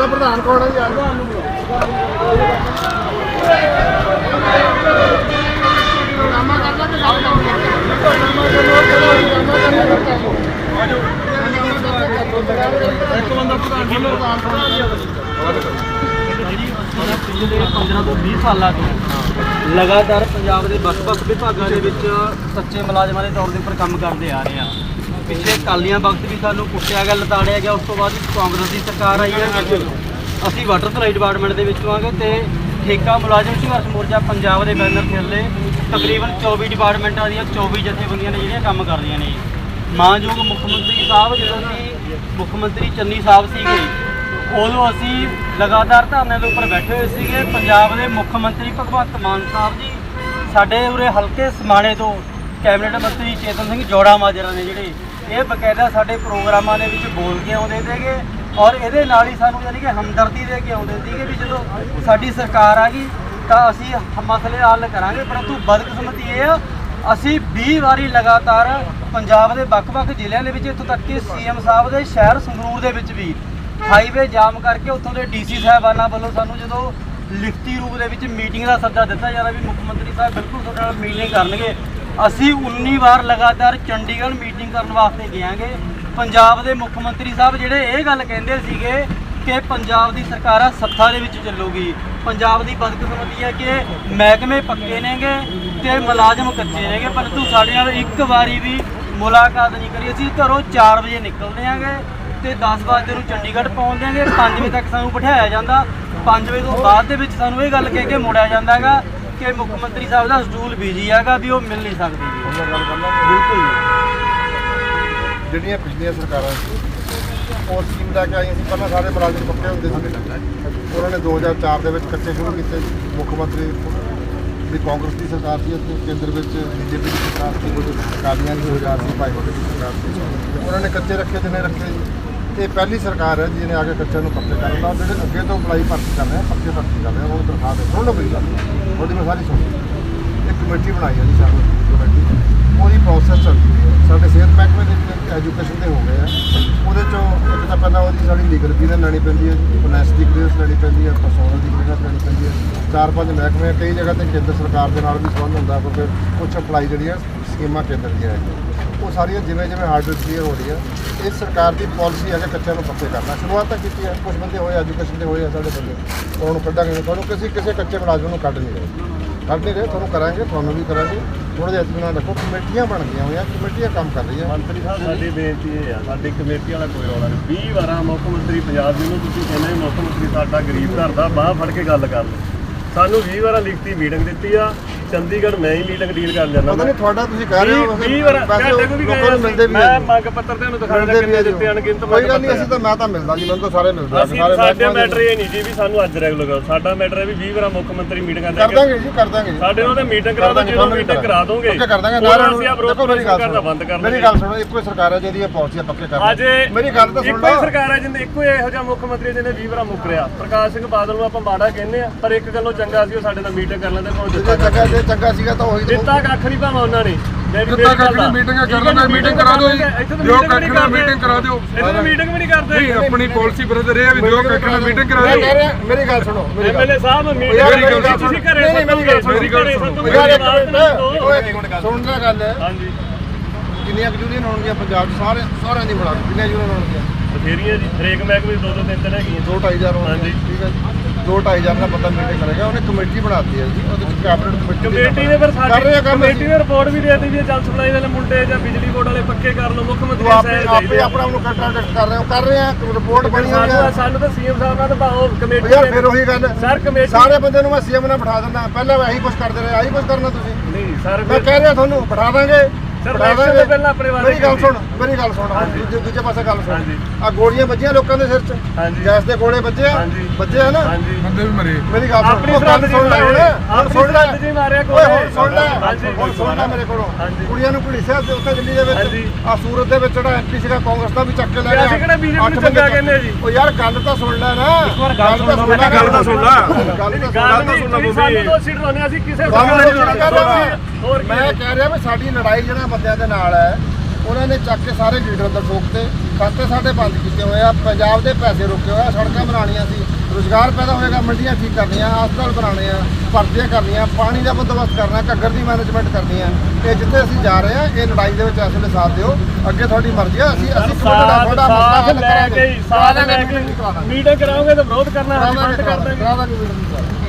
ਗੱਲ ਪ੍ਰਧਾਨ ਕੌਣ ਹੈ ਜੀ? ਪ੍ਰਧਾਨ ਨੂੰ ਇੱਕ ਬੰਦਾ ਪ੍ਰਧਾਨ ਪਿਛਲੇ 15 ਤੋਂ 20 ਸਾਲਾਂ ਤੋਂ ਲਗਾਤਾਰ ਪੰਜਾਬ ਦੇ ਵੱਖ-ਵੱਖ ਵਿਭਾਗਾਂ ਦੇ ਵਿੱਚ ਸੱਚੇ ਮੁਲਾਜ਼ਮਾਂ ਦੇ ਤੌਰ ਦੇ ਉੱਪਰ ਕੰਮ ਕਰਦੇ ਆ ਰਹੇ ਆ। ਪਿੱਛੇ ਕਾਲੀਆਂ ਵਕਤ ਵੀ ਸਾਨੂੰ ਕੁੱਟਿਆ ਗਿਆ, ਲਤਾੜਿਆ ਗਿਆ, ਉਸ ਤੋਂ ਬਾਅਦ ਕਾਂਗਰਸ ਦੀ ਸਰਕਾਰ ਆਈ ਹੈ। ਅਸੀਂ ਵਾਟਰ ਸਪਲਾਈ ਡਿਪਾਰਟਮੈਂਟ ਦੇ ਵਿੱਚ ਆਵਾਂਗੇ ਤੇ ਠੇਕਾ ਮੁਲਾਜ਼ਮ ਸੰਘਰਸ਼ ਮੋਰਚਾ ਪੰਜਾਬ ਦੇ ਬੈਨਰ ਥੱਲੇ ਤਕਰੀਬਨ 24 ਡਿਪਾਰਟਮੈਂਟਾਂ ਦੀਆਂ 24 ਜਥੇਬੰਦੀਆਂ ਨੇ ਜਿਹੜੀਆਂ ਕੰਮ ਕਰਦੀਆਂ ਨੇ। ਮਾਨਯੋਗ ਮੁੱਖ ਮੰਤਰੀ ਸਾਹਿਬ, ਜਦੋਂ ਕਿ ਮੁੱਖ ਮੰਤਰੀ ਚੰਨੀ ਸਾਹਿਬ ਸੀਗੇ, ਉਦੋਂ ਅਸੀਂ ਲਗਾਤਾਰ ਧਰਨੇ ਦੇ ਉੱਪਰ ਬੈਠੇ ਹੋਏ ਸੀਗੇ। ਪੰਜਾਬ ਦੇ ਮੁੱਖ ਮੰਤਰੀ ਭਗਵੰਤ ਮਾਨ ਸਾਹਿਬ ਜੀ, ਸਾਡੇ ਉਰੇ ਹਲਕੇ ਸਮਾਣੇ ਤੋਂ ਕੈਬਨਿਟ ਮੰਤਰੀ ਚੇਤਨ ਸਿੰਘ ਜੋੜਾ ਮਾਜਰਾ ਨੇ ਜਿਹੜੇ ਇਹ ਬਕਾਇਦਾ ਸਾਡੇ ਪ੍ਰੋਗਰਾਮਾਂ ਦੇ ਵਿੱਚ ਬੋਲ ਕੇ ਆਉਂਦੇ ਸੀਗੇ ਔਰ ਇਹਦੇ ਨਾਲ ਹੀ ਸਾਨੂੰ ਯਾਨੀ ਕਿ ਹਮਦਰਦੀ ਦੇ ਕੇ ਆਉਂਦੇ ਸੀਗੇ ਵੀ ਜਦੋਂ ਸਾਡੀ ਸਰਕਾਰ ਆ ਗਈ ਤਾਂ ਅਸੀਂ ਮਸਲੇ ਹੱਲ ਕਰਾਂਗੇ, ਪਰੰਤੂ ਬਦਕਿਸਮਤੀ ਇਹ ਆ, ਅਸੀਂ 20 ਵਾਰੀ ਲਗਾਤਾਰ ਪੰਜਾਬ ਦੇ ਵੱਖ-ਵੱਖ ਜ਼ਿਲ੍ਹਿਆਂ ਦੇ ਵਿੱਚ ਇੱਥੋਂ ਤੱਕ ਕਿ ਸੀਐਮ ਸਾਹਿਬ ਦੇ ਸ਼ਹਿਰ ਸੰਗਰੂਰ ਦੇ ਵਿੱਚ ਵੀ ਹਾਈਵੇ ਜਾਮ ਕਰਕੇ ਉੱਥੋਂ ਦੇ ਡੀਸੀ ਸਾਹਿਬਾਨਾਂ ਵੱਲੋਂ ਸਾਨੂੰ ਜਦੋਂ ਲਿਖਤੀ ਰੂਪ ਦੇ ਵਿੱਚ ਮੀਟਿੰਗ ਦਾ ਸੱਦਾ ਦਿੱਤਾ ਜਾਂਦਾ ਵੀ ਮੁੱਖ ਮੰਤਰੀ ਸਾਹਿਬ ਬਿਲਕੁਲ ਤੁਹਾਡੇ ਨਾਲ ਮੀਟਿੰਗ ਕਰਨਗੇ ਅਸੀਂ 19 ਵਾਰ ਲਗਾਤਾਰ ਚੰਡੀਗੜ੍ਹ ਮੀਟਿੰਗ ਕਰਨ ਵਾਸਤੇ ਗਿਆਂਗੇ ਪੰਜਾਬ ਦੇ ਮੁੱਖ ਮੰਤਰੀ ਸਾਹਿਬ ਜਿਹੜੇ ਇਹ ਗੱਲ ਕਹਿੰਦੇ ਸੀਗੇ ਕਿ ਪੰਜਾਬ ਦੀ ਸਰਕਾਰ ਆ ਸੱਥਾ ਦੇ ਵਿੱਚ ਚੱਲੂਗੀ। ਪੰਜਾਬ ਦੀ ਬਦਕਿਸਮਤੀ ਹੈ ਕਿ ਮਹਿਕਮੇ ਪੱਕੇ ਨੇਗੇ ਤੇ ਮੁਲਾਜ਼ਮ ਕੱਚੇ ਨੇਗੇ, ਪਰੰਤੂ ਸਾਡੇ ਨਾਲ ਇੱਕ ਵਾਰੀ ਵੀ ਮੁਲਾਕਾਤ ਨਹੀਂ ਕਰੀ। ਅਸੀਂ ਘਰੋਂ 4 ਵਜੇ ਨਿਕਲਦੇ ਆਂਗੇ ਤੇ 10 ਵਜੇ ਨੂੰ ਚੰਡੀਗੜ੍ਹ ਪਹੁੰਚ ਦਿਆਂਗੇ 5 ਵਜੇ ਤੱਕ ਸਾਨੂੰ ਬਿਠਾਇਆ ਜਾਂਦਾ। 5 ਵਜੇ ਤੋਂ ਬਾਅਦ ਦੇ ਵਿੱਚ ਸਾਨੂੰ ਇਹ ਗੱਲ ਕਹਿ ਕੇ ਮੋੜਿਆ ਜਾਂਦਾ ਹੈਗਾ ਕਿ ਮੁੱਖ ਮੰਤਰੀ ਸਾਹਿਬ ਦਾ ਸਟੂਲ ਬਿਜ਼ੀ ਹੈਗਾ ਵੀ ਉਹ ਮਿਲ ਨਹੀਂ ਸਕਦੇ ਜੀ। ਬਿਲਕੁਲ ਜਿਹੜੀਆਂ ਪਿਛਲੀਆਂ ਸਰਕਾਰਾਂ ਸੀ ਉਹ ਸਕੀਮ ਲੈ ਕੇ ਆਈਆਂ ਸੀ ਪਹਿਲਾਂ ਸਾਰੇ ਮੁਲਾਜ਼ਮ ਪੱਕੇ ਹੁੰਦੇ ਸੀ। ਉਹਨਾਂ ਨੇ 2004 ਦੇ ਵਿੱਚ ਕੱਚੇ ਸ਼ੁਰੂ ਕੀਤੇ। ਮੁੱਖ ਮੰਤਰੀ ਦੀ ਕਾਂਗਰਸ ਦੀ ਸਰਕਾਰ ਸੀ ਅਤੇ ਕੇਂਦਰ ਵਿੱਚ ਬੀਜੇਪੀ ਦੀ ਸਰਕਾਰ ਸੀ। ਉਹ ਕਾਲੀਆਂ ਦੀ ਸਰਕਾਰ ਸੀ ਭਾਈ ਵੱਡੇ ਦੀ ਸਰਕਾਰ ਸੀ। ਉਹਨਾਂ ਨੇ ਕੱਚੇ ਰੱਖੇ ਤੇ ਨੇ ਰੱਖੇ ਤੇ ਪਹਿਲੀ ਸਰਕਾਰ ਹੈ ਜਿਹਨੇ ਆ ਕੇ ਬੱਚਿਆਂ ਨੂੰ ਪੱਕੇ ਕਰਨ ਦਾ ਜਿਹੜੇ ਅੱਗੇ ਤੋਂ ਅਪਲਾਈ ਭਰਤੀ ਕਰ ਰਹੇ ਆ ਪੱਕੇ ਭਰਤੀ ਕਰ ਰਹੇ ਆ ਉਹਨਾਂ ਨੂੰ ਤਨਖਾਹ ਦੇ ਸੁਣ ਲਓ ਗੱਲ ਉਹਦੀ ਮੈਂ ਸਾਰੀ ਸੁਣੀ। ਇੱਕ ਕਮੇਟੀ ਬਣਾਈ ਹੈ ਜੀ ਸਾਨੂੰ ਕਮੇਟੀ। ਉਹਦੀ ਪ੍ਰੋਸੈਸ ਚੱਲਦੀ ਹੈ। ਸਾਡੇ ਸਿਹਤ ਮਹਿਕਮੇ ਦੇ ਐਜੂਕੇਸ਼ਨ ਦੇ ਹੋ ਗਏ ਆ। ਉਹਦੇ ਚੋਂ ਇੱਕ ਤਾਂ ਪਹਿਲਾਂ ਉਹਦੀ ਸਾਡੀ ਲੀਗਲ ਕਲੀਅਰ ਲੈਣੀ ਪੈਂਦੀ ਹੈ ਫਾਈਨੈਂਸ ਦੀ ਕਲੀਅਰ ਲੈਣੀ ਪੈਂਦੀ ਹੈ ਪਰਸੋਨਲ ਦੀ ਕਲੀਅਰ ਲੈਣੀ ਪੈਂਦੀ ਹੈ। ਚਾਰ ਪੰਜ ਮਹਿਕਮੇ ਕਈ ਜਗ੍ਹਾ ਤੇ ਕੇਂਦਰ ਸਰਕਾਰ ਦੇ ਨਾਲ ਵੀ ਸੰਬੰਧ ਹੁੰਦਾ ਕਿਉਂਕਿ ਕੁਝ ਅਪਲਾਈ ਜਿਹੜੀਆਂ ਸਕੀਮਾਂ ਕੇਂਦਰ ਦੀਆਂ ਹੈ ਉਹ ਸਾਰੀਆਂ ਜਿਵੇਂ ਜਿਵੇਂ ਹਾਰਡਵੇਅਰ ਕਲੀਅਰ ਹੋ ਰਹੀ ਹੈ ਇਸ ਸਰਕਾਰ ਦੀ ਪਾਲਿਸੀ ਹੈ ਕਿ ਕੱਚਿਆਂ ਨੂੰ ਪੱਕੇ ਕਰਨਾ। ਸ਼ੁਰੂਆਤ ਤਾਂ ਕੀਤੀ ਹੈ ਕੁਝ ਬੰਦੇ ਹੋਏ ਐਜੂਕੇਸ਼ਨ ਦੇ ਹੋਏ ਆ ਸਾਡੇ ਬੰਦੇ। ਉਹਨਾਂ ਨੂੰ ਕੱਢਾਂਗੇ, ਤੁਹਾਨੂੰ ਕਿਸੇ ਕਿਸੇ ਕੱਚੇ ਮੁਲਾਜ਼ਮ ਨੂੰ ਕੱਢ ਨਹੀਂ ਰਹੇ। ਕੱਢ ਨਹੀਂ ਰਹੇ, ਤੁਹਾਨੂੰ ਕਰਾਂਗੇ, ਤੁਹਾਨੂੰ ਵੀ ਕਰਾਂਗੇ। ਥੋੜਾ ਜਿਹਾ ਇਤਮਾਨ ਰੱਖੋ, ਕਮੇਟੀਆਂ ਬਣ ਗਈਆਂ ਹੋਈਆਂ, ਕਮੇਟੀਆਂ ਕੰਮ ਕਰ ਰਹੀਆਂ। ਮੰਤਰੀ ਸਾਹਿਬ, ਸਾਡੀ ਬੇਨਤੀ ਇਹ ਆ, ਸਾਡੀ ਕਮੇਟੀ ਵਾਲਾ ਕੋਈ ਰੌਲਾ ਨਹੀਂ। 20 ਵਾਰਾਂ ਮੁੱਖ ਮੰਤਰੀ ਪੰਜਾਬ ਜੀ ਨੂੰ ਤੁਸੀਂ ਕਹਿੰਦੇ ਮੁੱਖ ਮੰਤਰੀ ਸਾਡਾ ਗਰੀਬ ਘਰ ਦਾ, ਬਾਹ ਫੜ ਕੇ ਗੱਲ ਕਰ ਲਓ। ਸਾਨੂੰ 20 ਵਾਰਾਂ ਲਿਖਤੀ ਮੀਟਿੰਗ ਦਿੱਤੀ ਆ ਚੰਡੀਗੜ੍ਹ ਮੈਂ ਹੀ ਮੀਟਿੰਗ ਡੀਲ ਕਰਨ ਜਾਂਦਾ ਪਤਾ ਨਹੀਂ ਤੁਹਾਡਾ ਤੁਸੀਂ ਕਹਿ ਰਹੇ ਹੋ 20 ਵਾਰ ਵੈਸੇ ਤੁਹਾਡੇ ਕੋਲ ਵੀ ਲੋਕਾਂ ਨੂੰ ਮਿਲਦੇ ਗਏ ਵੀ ਮੈਂ। ਮੰਗ ਪੱਤਰ ਤੇ ਉਹਨੂੰ ਦਿਖਾਉਣਾ ਕਿੰਨੇ ਦਿੱਤੇ ਅਣਗਿਣਤ ਕੋਈ ਗੱਲ ਨਹੀਂ ਮੰਗ ਅਸੀਂ ਤਾਂ ਮੈਂ ਤਾਂ ਮਿਲਦਾ ਜੀ ਮੈਨੂੰ ਤਾਂ ਸਾਰੇ ਮਿਲਦੇ ਸਾਰੇ ਸਾਡੇ ਮੈਟਰ ਇਹ ਨਹੀਂ ਜੀ ਵੀ ਸਾਨੂੰ ਅੱਜ ਰੈਗੂਲਰ ਕਰੋ। ਸਾਡਾ ਮੈਟਰ ਹੈ ਵੀ 20 ਵਾਰਾਂ ਮੁੱਖ ਮੰਤਰੀ ਮੀਟਿੰਗਾਂ ਦੇ ਕਰ ਦਾਂਗੇ ਜੀ ਕਰ ਦਾਂਗੇ ਸਾਡੇ ਨਾਲ ਤੇ ਮੀਟਿੰਗ ਕਰਾ ਦੋ ਜਦੋਂ ਮੀਟਿੰਗ ਕਰਾ ਦੋਗੇ। ਪੱਕੇ ਕਰ ਦਾਂਗੇ ਨਾਰਾ ਦੇਖੋ ਮੇਰੀ ਗੱਲ ਕਰਨਾ ਬੰਦ ਕਰ ਮੇਰੀ ਗੱਲ ਸੁਣੋ ਇੱਕੋ ਹੀ ਸਰਕਾਰ ਹੈ ਜਿਹਦੀ ਇਹ ਪਾਲਿਸੀਆਂ ਪੱਕੇ ਕਰ ਅੱਜ। ਮੇਰੀ ਗੱਲ ਤਾਂ ਸੁਣ। ਇੱਕੋ ਹੀ ਲਓ ਸਰਕਾਰ ਹੈ ਜਿੰਦੇ ਇੱਕੋ ਇਹੋ ਜਿਹਾ ਮੁੱਖ ਮੰਤਰੀ ਜਿਹਨੇ 20 ਵਾਰ ਮੁੱਕਰਿਆ ਪ੍ਰਕਾਸ਼ ਸਿੰਘ ਬਾਦਲ ਨੂੰ ਆਪਾਂ ਮਾੜਾ ਕਹਿੰਦੇ ਆ ਪਰ ਇੱਕ ਗੱਲੋਂ ਚੰਗਾ ਸੀ ਉਹ ਸਾਡੇ ਨਾਲ ਮੀਟਿੰਗ ਕਰ ਲੈਂਦੇ ਕੋਈ ਜੇ ਦਿੱਤਾ ਚੰਗਾ ਜੇ ਚੰਗਾ ਸੀਗਾ ਤਾਂ ਉਹੀ ਤਾਂ ਦਿੱਤਾ ਕੱਖ ਨਹੀਂ ਭਾਵੇਂ ਉਹਨਾਂ ਨੇ। ਜਿੱਦਾਂ ਕੱਖ ਨਹੀਂ ਮੀਟਿੰਗਾਂ ਕਰ ਲੈਂਦੇ ਮੀਟਿੰਗ ਕਰਾ ਦਿਓ ਜੀ। ਜੋ ਕੱਖ ਨਾਲ ਨਹੀਂ ਮੀਟਿੰਗ ਕਰਾ ਦਿਓ। ਇੱਥੇ ਤਾਂ ਮੀਟਿੰਗ ਵੀ ਨਹੀਂ ਕਰਦੇ। ਨਹੀਂ ਆਪਣੀ ਪਾਲਿਸੀ ਬਰਦਰ ਇਹ ਆ ਵੀ ਜੋ ਕੱਖ ਨਾਲ ਮੀਟਿੰਗ ਕਰਾ ਦਿਓ। ਮੇਰੀ ਗੱਲ ਸੁਣੋ ਐਮਐਲਏ ਸਾਹਿਬ ਮੀਟਿੰਗ। ਤੁਸੀਂ ਘਰੇ ਨਹੀਂ, ਨਹੀਂ, ਮੇਰੀ ਗੱਲ ਸੁਣੋ। ਮੇਰੀ ਗੱਲ ਸੁਣੋ। ਯਾਰ ਇੱਕ ਆਵਾਜ਼ ਤਾਂ ਦਿਓ। ਮਿੰਟ ਓਏ ਇੱਕ ਮਿੰਟ ਸੁਣ ਲੈ ਗੱਲ ਹਾਂਜੀ। ਕਿੰਨੀਆਂ ਕੁ ਯੂਨੀਅਨ ਹੋਣਗੀਆਂ ਪੰਜਾਬ 'ਚ ਸਾਰੇ ਸਾਰਿਆਂ ਦੀ ਬਣਾ ਕਿੰਨੀਆਂ ਯੂਨੀਅਨ ਹੋਣਗੀਆਂ। ਬਥੇਰੀਆਂ ਜੀ। ਹਰੇਕ ਮਹਿਕਮੇ ਦੋ ਦੋ ਤਿੰਨ ਤਿੰਨ ਹੈਗੀਆਂ। ਦੋ ਢਾਈ ਹਜ਼ਾਰ ਹੋਣਗੀਆਂ। ਹਾਂਜੀ। ਠੀਕ ਹੈ ਜੀ ਦੋ ਢਾਈ ਹਜ਼ਾਰ ਦਾ ਬੰਦਾ ਮੀਟਿੰਗ ਕਰੇਗਾ ਉਹਨੇ ਕਮੇਟੀ ਬਣਾਤੀ ਹੈ ਜੀ ਉਹਦੇ ਵਿੱਚ ਕੈਬਨਿਟ ਕਮੇਟੀ ਕਮੇਟੀ ਨੇ ਫਿਰ ਕਰ ਰਹੇ ਆ ਸਾਡੀ ਕੰਮ ਕਮੇਟੀ ਨੇ ਰਿਪੋਰਟ ਵੀ ਦੇ ਦਿੱਤੀ ਵੀ ਇਹ ਜਲ ਸਪਲਾਈ ਵਾਲੇ ਮੁੰਡੇ ਜਾਂ ਬਿਜਲੀ ਬੋਰਡ ਵਾਲੇ ਪੱਕੇ ਕਰ ਲਓ ਮੁੱਖ ਮੰਤਰੀ ਤੂੰ ਆਪੇ ਸਾਹਿਬ ਆਪੇ ਆਪਣਾ ਨੂੰ ਕੰਟਰੈਕਟ ਕਰ ਰਹੇ ਹੋ ਕਰ ਰਹੇ ਆ ਰਿਪੋਰਟ ਬਣੀ ਹੋਈ ਸਾਨੂੰ ਹੈ ਸਾਨੂੰ ਤਾਂ ਸੀਐਮ ਸਾਹਿਬ ਨਾਲ ਤਾਂ ਭਾਓ ਕਮੇਟੀ ਯਾਰ ਫਿਰ ਉਹੀ ਗੱਲ ਸਰ ਕਮੇਟੀ ਸਾਰੇ ਬੰਦੇ ਨੂੰ ਮੈਂ ਸੀਐਮ ਨਾਲ ਬਿਠਾ ਦਿੰਦਾ ਪਹਿਲਾਂ ਮੈਂ ਇਹੀ ਕੁਝ ਕਰਦੇ ਰਹੇ ਆਹੀ ਕੁਝ ਕਰਨਾ ਤੁਸੀਂ। ਨਹੀਂ ਸਰ ਮੈਂ ਕਹਿ ਰਿਹਾ ਤੁਹਾਨੂੰ ਬਿਠਾ ਦਾਂਗੇ। ਸਰ। ਤੋਂ ਪਹਿਲਾਂ ਆਪਣੇ ਮੇਰੀ ਗੱਲ। ਸੁਣ ਮੇਰੀ ਗੱਲ ਸੁਣ। ਦੂਜੇ ਦੂਜੇ ਪਾਸੇ ਗੱਲ ਸੁਣ। ਆ ਗੋਲੀਆਂ ਵੱਜੀਆਂ ਲੋਕਾਂ ਦੇ ਸਿਰ 'ਚ। ਗੈਸ ਦੇ ਗੋਲੇ ਵੱਜੇ ਆ। ਵੱਜੇ ਆ ਨਾ ਬੰਦੇ ਵੀ ਮਰੇ ਮੇਰੀ ਗੱਲ ਸੁਣ ਆਪਣੀ ਉਹ ਗੱਲ ਸਰਹੱਦ ਸੁਣ ਲੈ ਹੁਣ ਜੀ ਹੁਣ ਆਪਣੀ ਸੁਣ ਲੈ ਕੋਲੇ। ਹੁਣ ਸੁਣ ਲੈ ਹਾਂਜੀ। ਸੁਣ ਲੈ ਮੇਰੇ ਕੋਲੋਂ। ਕੁੜੀਆਂ ਨੂੰ ਪੁਲਿਸਿਆ ਤੇ ਉੱਥੇ ਦਿੱਲੀ ਦੇ। ਵਿੱਚ ਆ ਸੂਰਤ ਦੇ ਵਿੱਚ ਜਿਹੜਾ ਐਮਪੀ ਸੀਗਾ ਕਾਂਗਰਸ ਦਾ ਵੀ ਚੱਕ ਕੇ ਲੈ ਤੇ ਗਿਆ ਅਸੀਂ ਕਿਹੜਾ BJP ਨੂੰ ਅੱਠ ਚੰਗਾ ਕਹਿੰਦੇ ਆ ਜੀ? ਉਹ ਯਾਰ ਗੱਲ ਤਾਂ ਸੁਣ ਲੈ ਨਾ ਵਾਰ ਗੱਲ ਸੁਣ ਲਓ, ਲੈ, ਗੱਲ ਤਾਂ ਸੁਣ ਲੈ। ਗੱਲ ਤਾਂ ਸੁਣ ਲੈ ਤੁਸੀਂ ਸਾਨੂੰ ਤੋਂ ਸਿੱਟ ਲਾਉਂਦੇ ਅਸੀਂ ਕਿਸੇ ਤਾਂ ਸੁਣ। ਹੋਰ ਮੈਂ ਕਹਿ ਰਿਹਾ ਵੀ ਸਾਡੀ ਲੜਾਈ ਜਿਹੜਾ ਬੰਦਿਆਂ ਦੇ ਨਾਲ ਹੈ ਉਹਨਾਂ ਨੇ ਚੱਕ ਕੇ ਸਾਰੇ ਲੀਡਰ ਅੰਦਰ ਠੋਕਤੇ ਖਾਤੇ ਸਾਡੇ ਬੰਦ ਕੀਤੇ ਹੋਏ ਆ ਪੰਜਾਬ ਦੇ ਪੈਸੇ ਰੁਕੇ ਹੋਏ ਆ ਸੜਕਾਂ ਬਣਾਉਣੀਆਂ ਸੀ ਰੁਜ਼ਗਾਰ ਪੈਦਾ ਹੋਏਗਾ ਮੰਡੀਆਂ ਠੀਕ ਕਰਨੀਆਂ ਹਸਪਤਾਲ ਬਣਾਉਣੇ ਆ ਭਰਤੀਆਂ ਕਰਨੀਆਂ ਪਾਣੀ ਦਾ ਬੰਦੋਬਸਤ ਕਰਨਾ ਘੱਗਰ ਦੀ ਮੈਨੇਜਮੈਂਟ ਕਰਨੀ ਆ। ਇਹ ਜਿੱਥੇ ਅਸੀਂ ਜਾ ਰਹੇ ਆ ਇਹ ਲੜਾਈ ਦੇ ਵਿੱਚ ਇਸ ਵੇਲੇ ਸਾਥ ਦਿਓ। ਅੱਗੇ ਤੁਹਾਡੀ ਮਰਜ਼ੀ ਆ ਅਸੀਂ ਅਸੀਂ ਤੁਹਾਡਾ ਤੁਹਾਡਾ ਮਸਲਾ ਹੱਲ ਕਰਾਂਗੇ। ਹੀ, ਸਾਥ ਲੈ ਕੇ ਮੀਟਿੰਗ ਕਰਾਓਗੇ ਤਾਂ ਵਿਰੋਧ ਕਰਨਾ ਬੰਦ ਕਰ ਦਾਂਗੇ।